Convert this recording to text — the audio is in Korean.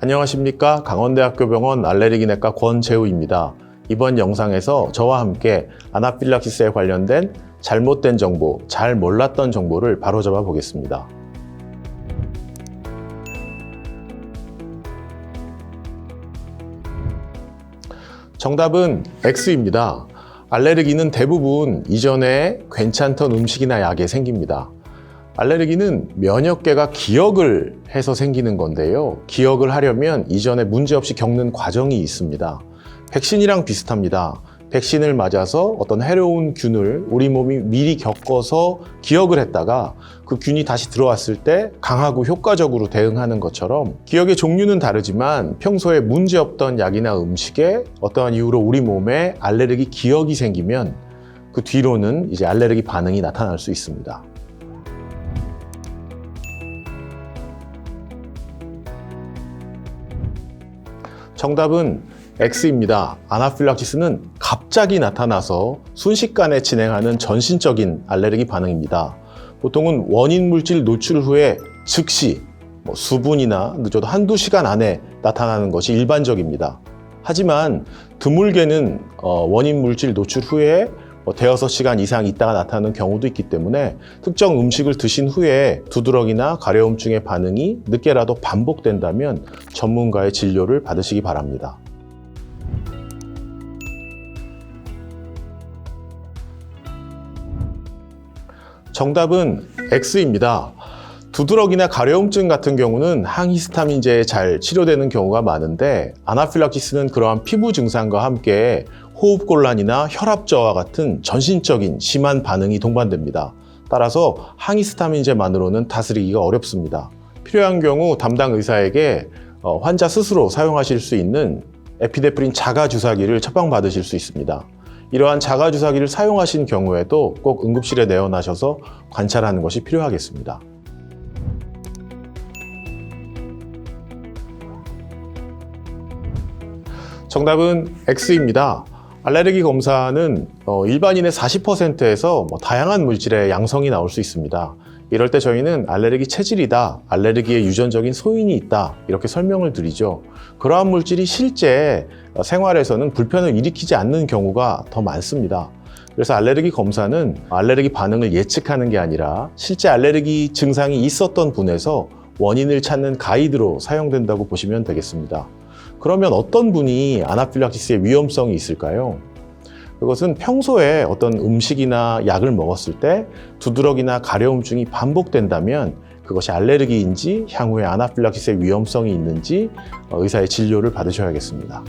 안녕하십니까 강원대학교 병원 알레르기내과 권재우입니다. 이번 영상에서 저와 함께 아나필락시스에 관련된 잘못된 정보, 잘 몰랐던 정보를 바로잡아 보겠습니다. 정답은 X입니다. 알레르기는 대부분 이전에 괜찮던 음식이나 약에 생깁니다. 알레르기는 면역계가 기억을 해서 생기는 건데요. 기억을 하려면 이전에 문제없이 겪는 과정이 있습니다. 백신이랑 비슷합니다. 백신을 맞아서 어떤 해로운 균을 우리 몸이 미리 겪어서 기억을 했다가 그 균이 다시 들어왔을 때 강하고 효과적으로 대응하는 것처럼 기억의 종류는 다르지만 평소에 문제없던 약이나 음식에 어떠한 이유로 우리 몸에 알레르기 기억이 생기면 그 뒤로는 이제 알레르기 반응이 나타날 수 있습니다. 정답은 X입니다. 아나필락시스는 갑자기 나타나서 순식간에 진행하는 전신적인 알레르기 반응입니다. 보통은 원인 물질 노출 후에 즉시 뭐 수분이나 늦어도 한두 시간 안에 나타나는 것이 일반적입니다. 하지만 드물게는 어, 원인 물질 노출 후에 뭐 대여섯 시간 이상 있다가 나타나는 경우도 있기 때문에 특정 음식을 드신 후에 두드러기나 가려움증의 반응이 늦게라도 반복된다면 전문가의 진료를 받으시기 바랍니다. 정답은 X입니다. 두드러기나 가려움증 같은 경우는 항히스타민제에 잘 치료되는 경우가 많은데 아나필락시스는 그러한 피부 증상과 함께 호흡곤란이나 혈압 저하 같은 전신적인 심한 반응이 동반됩니다. 따라서 항히스타민제만으로는 다스리기가 어렵습니다. 필요한 경우 담당 의사에게 어, 환자 스스로 사용하실 수 있는 에피데프린 자가 주사기를 처방받으실 수 있습니다. 이러한 자가 주사기를 사용하신 경우에도 꼭 응급실에 내원하셔서 관찰하는 것이 필요하겠습니다. 정답은 X입니다. 알레르기 검사는 어, 일반인의 40%에서 뭐 다양한 물질의 양성이 나올 수 있습니다. 이럴 때 저희는 알레르기 체질이다, 알레르기의 유전적인 소인이 있다, 이렇게 설명을 드리죠. 그러한 물질이 실제 어, 생활에서는 불편을 일으키지 않는 경우가 더 많습니다. 그래서 알레르기 검사는 알레르기 반응을 예측하는 게 아니라 실제 알레르기 증상이 있었던 분에서 원인을 찾는 가이드로 사용된다고 보시면 되겠습니다. 그러면 어떤 분이 아나필락시스의 위험성이 있을까요? 그것은 평소에 어떤 음식이나 약을 먹었을 때 두드러기나 가려움증이 반복된다면 그것이 알레르기인지 향후에 아나필락시스의 위험성이 있는지 의사의 진료를 받으셔야겠습니다.